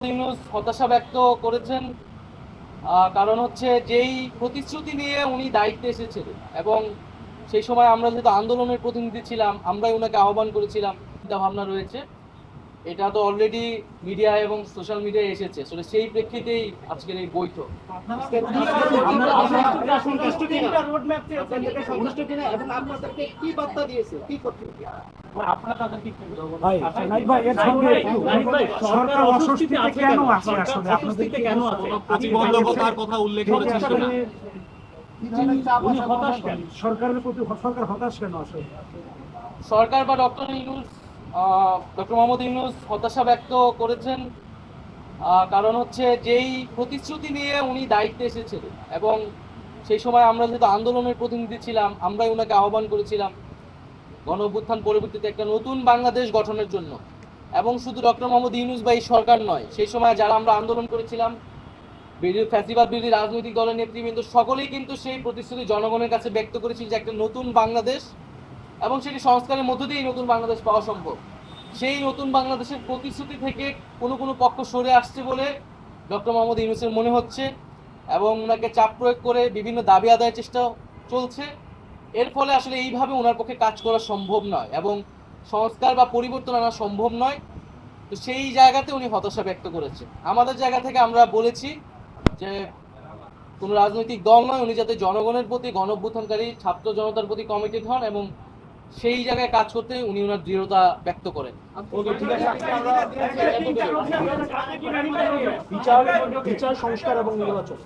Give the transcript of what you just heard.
ইউনুস হতাশা ব্যক্ত করেছেন কারণ হচ্ছে যেই প্রতিশ্রুতি নিয়ে উনি দায়িত্বে এসেছিলেন এবং সেই সময় আমরা যেহেতু আন্দোলনের প্রতিনিধি ছিলাম, আমরাই ওনাকে আহ্বান করেছিলাম চিন্তা ভাবনা রয়েছে। এটা তো অলরেডি মিডিয়া এবং সোশ্যাল মিডিয়ায় এসেছে। সেই প্রেক্ষিতেই আজকের এই বৈঠক। ভাই নাইক ভাই এর সঙ্গে সরকার আছে আসলে? আপনাদের কি কেন আছে? প্রতিবন্ধকতার কথা উল্লেখ করেছেন আসলে কিনা? উনি হতাশ কেন সরকারের প্রতি সরকার হতাশ কেন আসলে? সরকার বা ডক্টর ইউনুস ডক্টর মোহাম্মদ ইউনুস হতাশা ব্যক্ত করেছেন। কারণ হচ্ছে যেই প্রতিশ্রুতি নিয়ে উনি দায়িত্বে এসেছিলেন এবং সেই সময় আমরা যেহেতু আন্দোলনের প্রতিনিধি ছিলাম, আমরাই ওনাকে আহ্বান করেছিলাম গণ অভ্যুত্থান পরবর্তীতে একটা নতুন বাংলাদেশ গঠনের জন্য। এবং শুধু ডক্টর মোহাম্মদ ইউনুস বা এই সরকার নয়, সেই সময় যারা আমরা আন্দোলন করেছিলাম, বিরোধী ফ্যাসিবাদ, বিরোধী রাজনৈতিক দলের নেতৃবৃন্দ, সকলেই কিন্তু সেই প্রতিশ্রুতি জনগণের কাছে ব্যক্ত করেছিল যে একটা নতুন বাংলাদেশ এবং সেটি সংস্কারের মধ্য দিয়েই নতুন বাংলাদেশ পাওয়া সম্ভব। সেই নতুন বাংলাদেশের প্রতিশ্রুতি থেকে কোনো কোনো পক্ষ সরে আসছে বলে ডক্টর মোহাম্মদ ইউনুসের মনে হচ্ছে এবং ওনাকে চাপ প্রয়োগ করে বিভিন্ন দাবি আদায়ের চেষ্টা চলছে। এর ফলে আসলে এইভাবে ওনার পক্ষে কাজ করা সম্ভব নয় এবং সংস্কার বা পরিবর্তন আনা সম্ভব নয়। তো সেই জায়গাতে উনি হতাশা ব্যক্ত করেছে আমাদের জায়গা থেকে আমরা বলেছি যে কোনো রাজনৈতিক দল নয়, উনি যাতে জনগণের প্রতি গণ অভ্যুত্থানকারী ছাত্র জনতার প্রতি কমিটেড হন এবং সেই জায়গায় কাজ করতে উনি ওনার দৃঢ়তা ব্যক্ত করেন। বিচার বিচার সংস্কার এবং নির্বাচন।